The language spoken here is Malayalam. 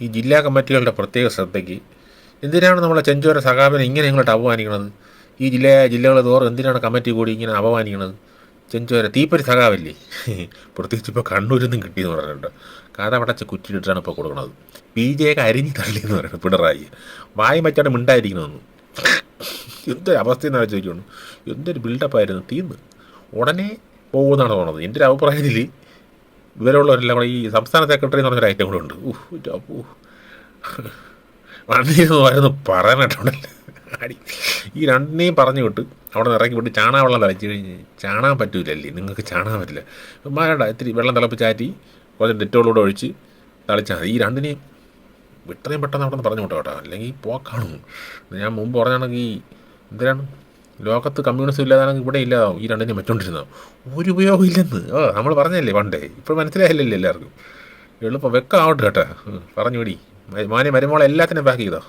ഈ ജില്ലാ കമ്മിറ്റികളുടെ പ്രത്യേക ശ്രദ്ധയ്ക്ക് എന്തിനാണ് നമ്മളെ ചെഞ്ചോര സഖാവിനെ ഇങ്ങനെ ഇങ്ങോട്ട് അപമാനിക്കുന്നത് ഈ ജില്ല ജില്ലകൾ തോറും എന്തിനാണ് കമ്മിറ്റി കൂടി ഇങ്ങനെ അപമാനിക്കുന്നത് ചെഞ്ചോര തീപ്പരി സഖാവല്ലേ? പ്രത്യേകിച്ച് ഇപ്പോൾ കണ്ണൂരിൽ നിന്നും കിട്ടിയെന്ന് പറഞ്ഞിട്ടുണ്ട്. കഥ പടച്ച് കുറ്റിയിട്ടാണ് ഇപ്പോൾ കൊടുക്കുന്നത് ബി ജെയൊക്കെ അരിഞ്ഞ് തള്ളിയെന്ന് പറയുന്നത് പിണറായി. വായി മറ്റാണ് മിണ്ടായിരിക്കണമെന്ന് എന്തൊരു അവസ്ഥയെന്ന് ആലോചിക്കുന്നു എന്തൊരു ബിൽഡപ്പായിരുന്നു തീന്ന് ഉടനെ പോകുമെന്നാണ് തോന്നുന്നത്. എന്റെ ഒരു അഭിപ്രായത്തിൽ ഇവരുള്ളവരെല്ലാം കൂടെ ഈ സംസ്ഥാന സെക്രട്ടറി എന്ന് പറഞ്ഞൊരു ഐറ്റം കൂടെ ഉണ്ട്. ഊഹ് വണ്ടിന്ന് അടി. ഈ രണ്ടിനെയും പറഞ്ഞു വിട്ട് അവിടെ നിന്ന് ഇറക്കി വിട്ട് ചാണാ വെള്ളം തളിച്ച് കഴിഞ്ഞ് ചാണാൻ പറ്റൂലല്ലേ? നിങ്ങൾക്ക് ചാണാൻ പറ്റില്ല. മാരണ്ട ഇത്തിരി വെള്ളം തിളപ്പിച്ചാറ്റി കുറച്ച് ഡെറ്റോളൂടെ ഒഴിച്ച് തളിച്ചാൽ മതി. ഈ രണ്ടിനെയും ഇത്രയും പെട്ടെന്ന് അവിടെ നിന്ന് പറഞ്ഞു വിട്ടോ കേട്ടോ. അല്ലെങ്കിൽ പോക്കാണു. ഞാൻ മുമ്പ് പറഞ്ഞാണെങ്കിൽ എന്തിനാണ്? ലോകത്ത് കമ്മ്യൂണിസം ഇല്ലാതാണെങ്കിൽ ഇവിടെ ഇല്ലാതാവും ഈ രണ്ടിനെയും വെച്ചോണ്ടിരുന്നോ ഒരു ഉപയോഗം ഇല്ലെന്ന്. ഓ നമ്മൾ പറഞ്ഞല്ലേ പണ്ടേ. ഇപ്പോൾ മനസ്സിലായില്ലല്ലേ എല്ലാവർക്കും. എളുപ്പം വെക്കാവട്ടെ കേട്ടോ. പറഞ്ഞു വിടി മാനെ മരുമോളെ എല്ലാത്തിനും പാക്ക് ചെയ്തോ?